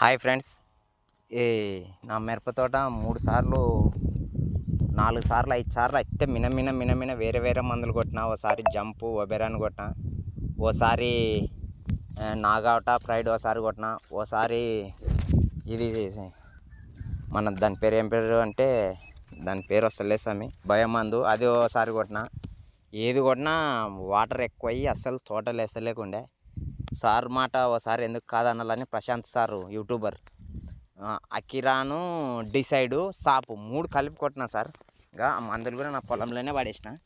Hi friends. ఈ నా మిరప తోట మూడు సార్లు నాలుగు సార్లు ఐదు సార్లు అట్టే మిన మిన మిన మిన వేరే వేరే మందులు కొట్టిన ఓసారి జంపు ఒబెరాన్ కొట్టిన ఓసారి నాగావట ఫ్రైడ్ ఓసారి కొట్టిన ఓసారి ఇది మన దాని పేరు ఏం పేరు అంటే దాని పేరు వస్తలే స్వామి భయం మందు అది ఓసారి కొట్టిన. ఏది కొట్టినా వాటర్ ఎక్కువ అయ్యి అస్సలు తోటలు వేస్తలేకుండే సార్ మాట ఓసారి ఎందుకు కాదనాలని ప్రశాంత్ సారు యూట్యూబర్. అకిరాను డిసైడు సాపు. మూడు కలిపి కొట్టిన సార్. ఇంకా మందులు కూడా నా పొలంలోనే పడేసిన.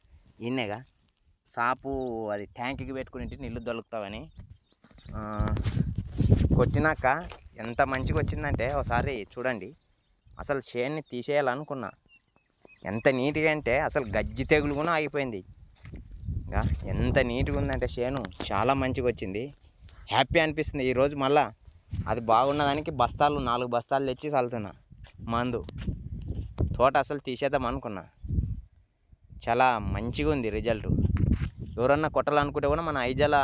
ఈయనేగా సాపు అది ట్యాంక్కి పెట్టుకుని నీళ్ళు దొలుకుతావని. కొట్టినాక ఎంత మంచిగా వచ్చిందంటే ఒకసారి చూడండి. అసలు చేన్ని తీసేయాలనుకున్నా. ఎంత నీట్గా అంటే అసలు గజ్జి తెగులు కూడా ఆగిపోయింది. ఇంకా ఎంత నీట్గా ఉందంటే చేను చాలా మంచిగా వచ్చింది. హ్యాపీ అనిపిస్తుంది. ఈరోజు మళ్ళా అది బాగున్నదానికి బస్తాలు నాలుగు బస్తాలు తెచ్చి చల్లుతున్నా. మందు. తోట అసలు తీసేద్దాం అనుకున్నా. చాలా మంచిగా ఉంది రిజల్ట్. ఎవరన్నా కొట్టాలనుకుంటే కూడా మన ఐజల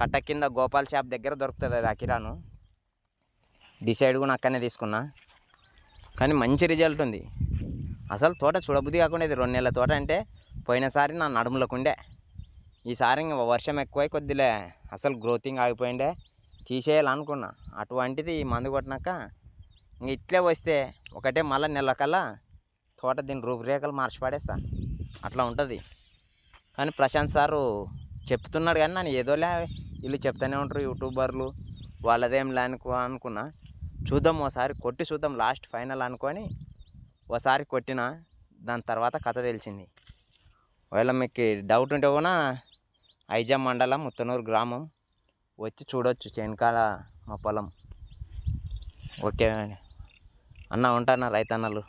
కట్ట కింద గోపాల్ షాప్ దగ్గర దొరుకుతుంది అది అకిరాను డిసైడ్ కూడా అక్కడనే తీసుకున్నా. కానీ మంచి రిజల్ట్ ఉంది. అసలు తోట చూడబుద్ధి కాకుండా ఇది రెండు నెలల తోట అంటే పోయినసారి నా నడుములకు ఉండే ఈసారి ఇంక వర్షం ఎక్కువై కొద్దిలే. అసలు గ్రోతింగ్ ఆగిపోయిండే తీసేయాలనుకున్నా. అటువంటిది ఈ మందు కొట్టినాక ఇంక ఇట్లే వస్తే ఒకటే మళ్ళీ నెలకల్లా తోట దీని రూపురేఖలు మార్చిపడేస్తా అట్లా ఉంటుంది. కానీ ప్రశాంత్ సారు చెప్తున్నాడు కానీ నన్ను ఏదోలే వీళ్ళు చెప్తూనే ఉంటారు యూట్యూబర్లు. వాళ్ళదేం లే అనుకో అనుకున్నా. చూద్దాం ఓసారి కొట్టి చూద్దాం లాస్ట్ ఫైనల్ అనుకొని ఓసారి కొట్టిన. దాని తర్వాత కథ తెలిసింది. ఒకవేళ మీకు డౌట్ ఉంటే కూడా ఐజా మండలం ముత్తనూరు గ్రామం. వచ్చి చూడొచ్చు చేనకాల మా పొలం. ఓకే అన్న ఉంటానా రైతన్నలు?